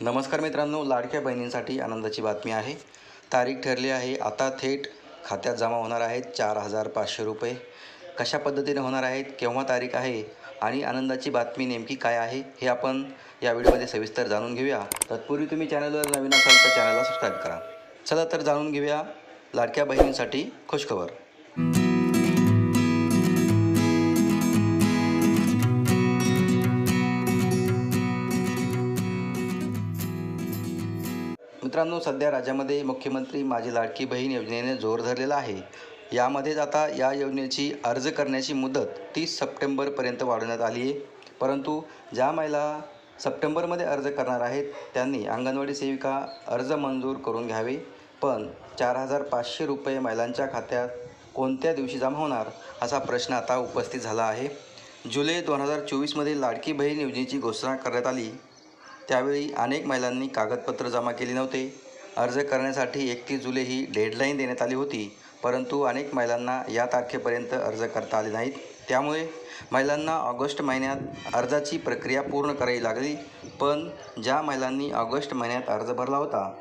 नमस्कार मित्रांनो लाडक्या बहिणींसाठी आनंदाची बातमी आहे. तारीख ठरली आहे आता थेट खात्यात जमा होणार आहेत चार हजार पाचशे रुपये. कशा पद्धतीने होणार आहेत केव्हा तारीख आहे आणि आनंदाची बातमी नेमकी काय आहे हे आपण या व्हिडिओमध्ये सविस्तर जाणून घेऊया. तत्पूर्वी तुम्ही चॅनलवर नवीन असाल तर चॅनलला सबस्क्राईब करा. चला तर जाणून घेऊया लाडक्या बहिणींसाठी खुशखबर. मित्रांनो सध्या राज्यामध्ये मुख्यमंत्री माझी लाडकी बहीण योजनेने जोर धरलेला आहे. यामध्येच आता या योजनेची अर्ज करण्याची मुदत तीस सप्टेंबरपर्यंत वाढवण्यात आली आहे. परंतु ज्या महिला सप्टेंबरमध्ये अर्ज करणार आहेत त्यांनी अंगणवाडी सेविका अर्ज मंजूर करून घ्यावे. पण चार हजार पाचशे रुपये महिलांच्या खात्यात कोणत्या दिवशी जमा होणार असा प्रश्न आता उपस्थित झाला आहे. जुलै दोन हजार चोवीसमध्ये लाडकी बहीण योजनेची घोषणा करण्यात आली. त्यावेळी अनेक महिलांनी कागदपत्र जमा केली नव्हते. अर्ज करण्यासाठी एकतीस जुलै ही डेडलाईन देण्यात आली होती. परंतु अनेक महिलांना या तारखेपर्यंत अर्ज करता आले नाहीत. त्यामुळे महिलांना ऑगस्ट महिन्यात अर्जाची प्रक्रिया पूर्ण करावी लागली. पण ज्या महिलांनी ऑगस्ट महिन्यात अर्ज भरला होता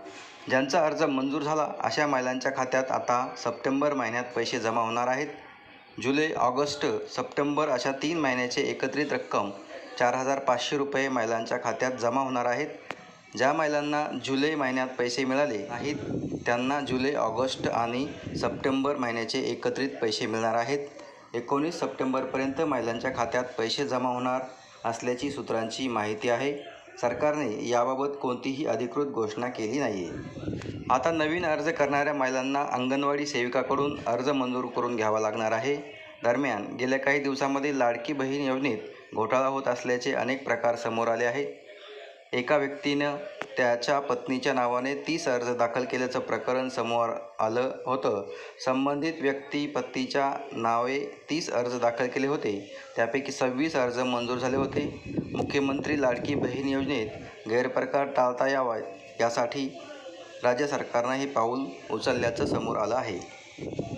ज्यांचा अर्ज मंजूर झाला अशा महिलांच्या खात्यात आता सप्टेंबर महिन्यात पैसे जमा होणार आहेत. जुलै ऑगस्ट सप्टेंबर अशा तीन महिन्याचे एकत्रित रक्कम चार हजार पाचशे रुपये महिलांच्या खात्यात जमा होणार आहेत. ज्या महिलांना जुलै महिन्यात पैसे मिळाले नाहीत त्यांना जुलै ऑगस्ट आणि सप्टेंबर महिन्याचे एकत्रित पैसे मिळणार आहेत. एकोणीस सप्टेंबरपर्यंत महिलांच्या खात्यात पैसे जमा होणार असल्याची सूत्रांची माहिती आहे. सरकारने याबाबत कोणतीही अधिकृत घोषणा केली नाही आहे आता नवीन अर्ज करणाऱ्या महिलांना अंगणवाडी सेविकाकडून अर्ज मंजूर करून घ्यावा लागणार आहे. दरम्यान गेल्या काही दिवसांमध्ये लाडकी बहीण योजनेत घोटाळा होत असल्याचे अनेक प्रकार समोर आले आहेत. एका व्यक्तीनं त्याच्या पत्नीच्या नावाने तीस अर्ज दाखल केल्याचं प्रकरण समोर आलं होतं. संबंधित व्यक्ती पत्नीच्या नावे तीस अर्ज दाखल केले होते. त्यापैकी सव्वीस अर्ज मंजूर झाले होते. मुख्यमंत्री लाडकी बहीण योजनेत गैरप्रकार टाळता यावा यासाठी राज्य सरकारनं हे पाऊल उचलल्याचं समोर आलं आहे.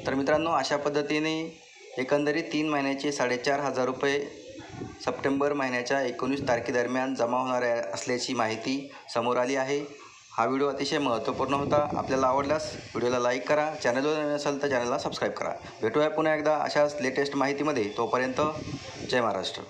तर मित्रांनो अशा पद्धतीने एकंदरीत तीन महिन्याचे साडेचार हजार रुपये सप्टेंबर महिन्याच्या एकोणीस तारखेदरम्यान जमा होणार असल्याची माहिती समोर आली आहे. हा व्हिडिओ अतिशय महत्त्वपूर्ण होता. आपल्याला आवडल्यास व्हिडिओला लाईक करा चॅनलवर नवीन असेल तर चॅनलला सबस्क्राईब करा. भेटूया पुन्हा एकदा अशाच लेटेस्ट माहितीमध्ये. तोपर्यंत जय महाराष्ट्र.